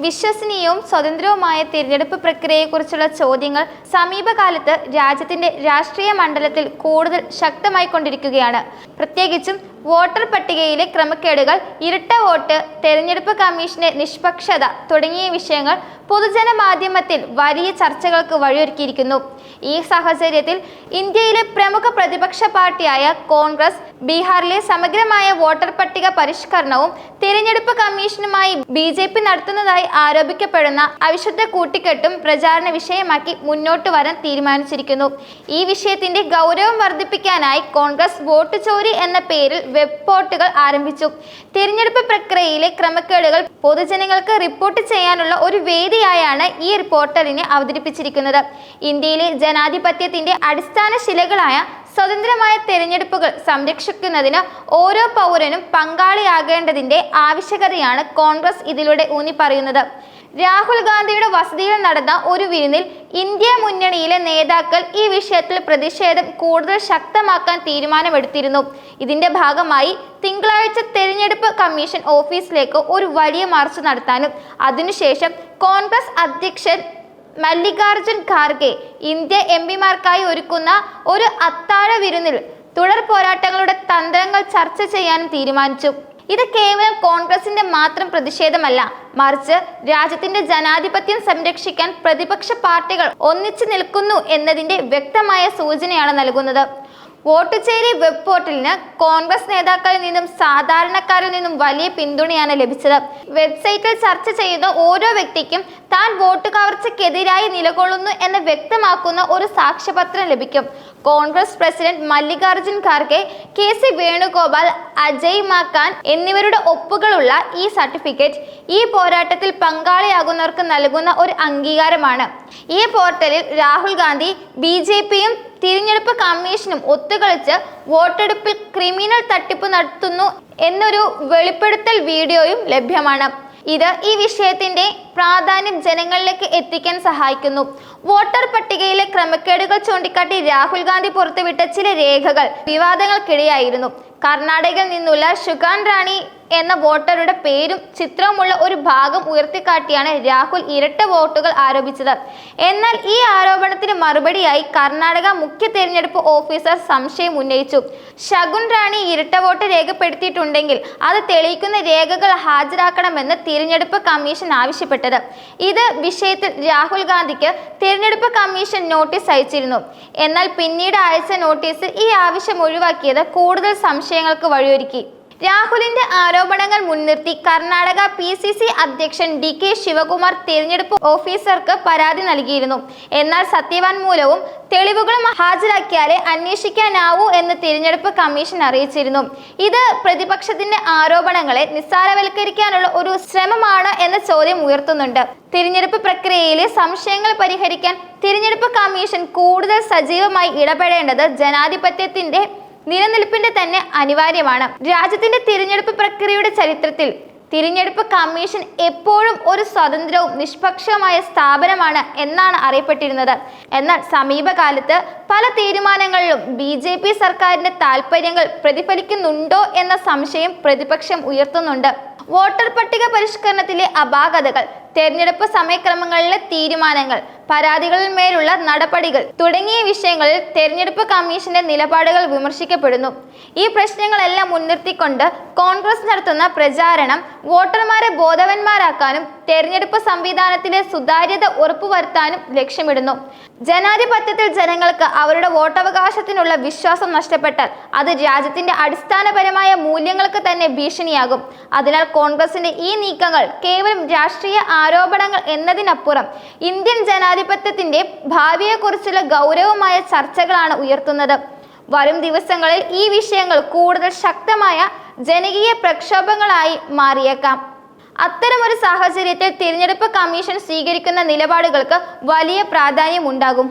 വിശ്വസനീയവും സ്വതന്ത്രവുമായ തിരഞ്ഞെടുപ്പ് പ്രക്രിയയെക്കുറിച്ചുള്ള ചോദ്യങ്ങൾ സമീപകാലത്ത് രാജ്യത്തിന്റെ രാഷ്ട്രീയ മണ്ഡലത്തിൽ കൂടുതൽ ശക്തമായിക്കൊണ്ടിരിക്കുകയാണ് പ്രത്യേകിച്ചും വോട്ടർ പട്ടികയിലെ ക്രമക്കേടുകൾ ഇരട്ട വോട്ട് തെരഞ്ഞെടുപ്പ് കമ്മീഷന്റെ നിഷ്പക്ഷത തുടങ്ങിയ വിഷയങ്ങൾ പൊതുജന മാധ്യമത്തിൽ വലിയ ചർച്ചകൾക്ക് വഴിയൊരുക്കിയിരിക്കുന്നു. ഈ സാഹചര്യത്തിൽ ഇന്ത്യയിലെ പ്രമുഖ പ്രതിപക്ഷ പാർട്ടിയായ കോൺഗ്രസ് ബീഹാറിലെ സമഗ്രമായ വോട്ടർ പട്ടിക പരിഷ്കരണവും തിരഞ്ഞെടുപ്പ് കമ്മീഷനുമായി ബി ജെ പി നടത്തുന്നതായി ആരോപിക്കപ്പെടുന്ന അവിശുദ്ധ കൂട്ടിക്കെട്ടും പ്രചാരണ വിഷയമാക്കി മുന്നോട്ട് വരാൻ തീരുമാനിച്ചിരിക്കുന്നു. ഈ വിഷയത്തിന്റെ ഗൗരവം വർദ്ധിപ്പിക്കാനായി കോൺഗ്രസ് വോട്ട് ചോരി എന്ന പേരിൽ വെബ് പോർട്ടുകൾ ആരംഭിച്ചു. തിരഞ്ഞെടുപ്പ് പ്രക്രിയയിലെ ക്രമക്കേടുകൾ പൊതുജനങ്ങൾക്ക് റിപ്പോർട്ട് ചെയ്യാനുള്ള ഒരു വേദിയായാണ് ഈ പോർട്ടലിനെ അവതരിപ്പിച്ചിരിക്കുന്നത്. ഇന്ത്യയിലെ ജനാധിപത്യത്തിന്റെ അടിസ്ഥാന ശിലകളായ സ്വതന്ത്രമായ തെരഞ്ഞെടുപ്പുകൾ സംരക്ഷിക്കുന്നതിന് ഓരോ പൗരനും പങ്കാളിയാകേണ്ടതിന്റെ ആവശ്യകതയാണ് കോൺഗ്രസ് ഇതിലൂടെ ഊന്നി പറയുന്നത് രാഹുൽ ഗാന്ധിയുടെ വസതിയിൽ നടന്ന ഒരു വിരുന്നിൽ ഇന്ത്യ മുന്നണിയിലെ നേതാക്കൾ ഈ വിഷയത്തിൽ പ്രതിഷേധം കൂടുതൽ ശക്തമാക്കാൻ തീരുമാനമെടുത്തിരുന്നു. ഇതിന്റെ ഭാഗമായി തിങ്കളാഴ്ച തെരഞ്ഞെടുപ്പ് കമ്മീഷൻ ഓഫീസിലേക്ക് ഒരു വലിയ മാർച്ച് നടത്താനും അതിനുശേഷം കോൺഗ്രസ് അധ്യക്ഷൻ മല്ലികാർജുൻ ഖാർഗെ ഇന്ത്യ എം പിമാർക്കായി ഒരുക്കുന്ന ഒരു അത്താഴ വിരുന്നിൽ തുടർ പോരാട്ടങ്ങളുടെ തന്ത്രങ്ങൾ ചർച്ച ചെയ്യാനും തീരുമാനിച്ചു. ഇത് കേവലം കോൺഗ്രസിന്റെ മാത്രം പ്രതിഷേധമല്ല. മറിച്ച് രാജ്യത്തിന്റെ ജനാധിപത്യം സംരക്ഷിക്കാൻ പ്രതിപക്ഷ പാർട്ടികൾ ഒന്നിച്ചു നിൽക്കുന്നു എന്നതിന്റെ വ്യക്തമായ സൂചനയാണ് നൽകുന്നത്. വോട്ട് ചേരി വെബ് പോർട്ടലിന് കോൺഗ്രസ് നേതാക്കളിൽ നിന്നും സാധാരണക്കാരിൽ നിന്നും വലിയ പിന്തുണയാണ് ലഭിച്ചത്. വെബ്സൈറ്റിൽ ചർച്ച ചെയ്യുന്ന ഓരോ വ്യക്തിക്കും താൻ വോട്ട് കവർച്ചയ്ക്കെതിരായി നിലകൊള്ളുന്നു എന്ന് വ്യക്തമാക്കുന്ന ഒരു സാക്ഷ്യപത്രം ലഭിക്കും. Congress president Mallikarjun Kharge K C Venugopal Ajay Maken എന്നിവരുടെ ഒപ്പുകളുള്ള ഈ സർട്ടിഫിക്കറ്റ് ഈ പോരാട്ടത്തിൽ പങ്കാളിയാകുന്നവർക്ക് നൽകുന്ന ഒരു അംഗീകാരമാണ്. ഈ പോർട്ടലിൽ രാഹുൽ ഗാന്ധി ബി ജെ പിയും തിരഞ്ഞെടുപ്പ് കമ്മീഷനും ഒത്തുകളിച്ച് വോട്ടെടുപ്പിൽ ക്രിമിനൽ തട്ടിപ്പ് നടത്തുന്നു എന്നൊരു വെളിപ്പെടുത്തൽ വീഡിയോയും ലഭ്യമാണ്. ഇത് ഈ വിഷയത്തിന്റെ പ്രാധാന്യം ജനങ്ങളിലേക്ക് എത്തിക്കാൻ സഹായിക്കുന്നു. വോട്ടർ പട്ടികയിലെ ക്രമക്കേടുകൾ ചൂണ്ടിക്കാട്ടി രാഹുൽ ഗാന്ധി പുറത്തുവിട്ട ചില രേഖകൾ വിവാദങ്ങൾക്കിടയായിരുന്നു. കർണാടകയിൽ നിന്നുള്ള ഷുഗാൻ റാണി എന്ന വോട്ടറുടെ പേരും ചിത്രവുമുള്ള ഒരു ഭാഗം ഉയർത്തിക്കാട്ടിയാണ് രാഹുൽ ഇരട്ട വോട്ടുകൾ ആരോപിച്ചത്. എന്നാൽ ഈ ആരോപണത്തിന് മറുപടിയായി കർണാടക മുഖ്യ തെരഞ്ഞെടുപ്പ് ഓഫീസർ സംശയം ഉന്നയിച്ചു. ശകുൻ റാണി ഇരട്ട വോട്ട് രേഖപ്പെടുത്തിയിട്ടുണ്ടെങ്കിൽ അത് തെളിയിക്കുന്ന രേഖകൾ ഹാജരാക്കണമെന്ന് തിരഞ്ഞെടുപ്പ് കമ്മീഷൻ ആവശ്യപ്പെട്ടത്. ഇത് വിഷയത്തിൽ രാഹുൽ ഗാന്ധിക്ക് തിരഞ്ഞെടുപ്പ് കമ്മീഷൻ നോട്ടീസ് അയച്ചിരുന്നു. എന്നാൽ പിന്നീട് അയച്ച നോട്ടീസിൽ ഈ ആവശ്യം ഒഴിവാക്കിയത് കൂടുതൽ സംശയങ്ങൾക്ക് വഴിയൊരുക്കി. രാഹുലിന്റെ ആരോപണങ്ങൾ മുൻനിർത്തി കർണാടക പി സി സി അധ്യക്ഷൻ ഡി കെ ശിവകുമാർ തിരഞ്ഞെടുപ്പ് ഓഫീസർക്ക് പരാതി നൽകിയിരുന്നു. എന്നാൽ സത്യവാങ്മൂലവും തെളിവുകളും ഹാജരാക്കിയാലേ അന്വേഷിക്കാനാവൂ എന്ന് തിരഞ്ഞെടുപ്പ് കമ്മീഷൻ അറിയിച്ചിരുന്നു. ഇത് പ്രതിപക്ഷത്തിന്റെ ആരോപണങ്ങളെ നിസ്സാരവൽക്കരിക്കാനുള്ള ഒരു ശ്രമമാണ് എന്ന ചോദ്യം ഉയർത്തുന്നുണ്ട്. തിരഞ്ഞെടുപ്പ് പ്രക്രിയയിലെ സംശയങ്ങൾ പരിഹരിക്കാൻ തിരഞ്ഞെടുപ്പ് കമ്മീഷൻ കൂടുതൽ സജീവമായി ഇടപെടേണ്ടത് ജനാധിപത്യത്തിന്റെ നിലനിൽപ്പിന്റെ തന്നെ അനിവാര്യമാണ്. രാജ്യത്തിന്റെ തിരഞ്ഞെടുപ്പ് പ്രക്രിയയുടെ ചരിത്രത്തിൽ തിരഞ്ഞെടുപ്പ് കമ്മീഷൻ എപ്പോഴും ഒരു സ്വതന്ത്രവും നിഷ്പക്ഷവുമായ സ്ഥാപനമാണ് എന്നാണ് അറിയപ്പെട്ടിരുന്നത്. എന്നാൽ സമീപകാലത്ത് പല തീരുമാനങ്ങളിലും ബി ജെ പി സർക്കാരിന്റെ താൽപ്പര്യങ്ങൾ പ്രതിഫലിക്കുന്നുണ്ടോ എന്ന സംശയം പ്രതിപക്ഷം ഉയർത്തുന്നുണ്ട്. വോട്ടർ പട്ടിക പരിഷ്കരണത്തിലെ അപാകതകൾ തെരഞ്ഞെടുപ്പ് സമയക്രമങ്ങളിലെ തീരുമാനങ്ങൾ പരാതികളിൽ മേലുള്ള നടപടികൾ തുടങ്ങിയ വിഷയങ്ങളിൽ തെരഞ്ഞെടുപ്പ് കമ്മീഷന്റെ നിലപാടുകൾ വിമർശിക്കപ്പെടുന്നു. ഈ പ്രശ്നങ്ങളെല്ലാം മുൻനിർത്തിക്കൊണ്ട് കോൺഗ്രസ് നടത്തുന്ന പ്രചാരണം വോട്ടർമാരെ ബോധവന്മാരാക്കാനും തെരഞ്ഞെടുപ്പ് സംവിധാനത്തിലെ സുതാര്യത ഉറപ്പുവരുത്താനും ലക്ഷ്യമിടുന്നു. ജനാധിപത്യത്തിൽ ജനങ്ങൾക്ക് അവരുടെ വോട്ടവകാശത്തിനുള്ള വിശ്വാസം നഷ്ടപ്പെട്ടാൽ അത് രാജ്യത്തിന്റെ അടിസ്ഥാനപരമായ മൂല്യങ്ങൾക്ക് തന്നെ ഭീഷണിയാകും. അതിനാൽ കോൺഗ്രസിന്റെ ഈ നീക്കങ്ങൾ കേവലം രാഷ്ട്രീയ ആരോപണങ്ങൾ എന്നതിനപ്പുറം ഇന്ത്യൻ ജനാധിപത്യത്തിന്റെ ഭാവിയെക്കുറിച്ചുള്ള ഗൗരവമായ ചർച്ചകളാണ് ഉയർത്തുന്നത്. വരും ദിവസങ്ങളിൽ ഈ വിഷയങ്ങൾ കൂടുതൽ ശക്തമായ ജനകീയ പ്രക്ഷോഭങ്ങളായി മാറിയേക്കാം. അത്തരമൊരു സാഹചര്യത്തിൽ തിരഞ്ഞെടുപ്പ് കമ്മീഷൻ സ്വീകരിക്കുന്ന നിലപാടുകൾക്ക് വലിയ പ്രാധാന്യമുണ്ടാകും.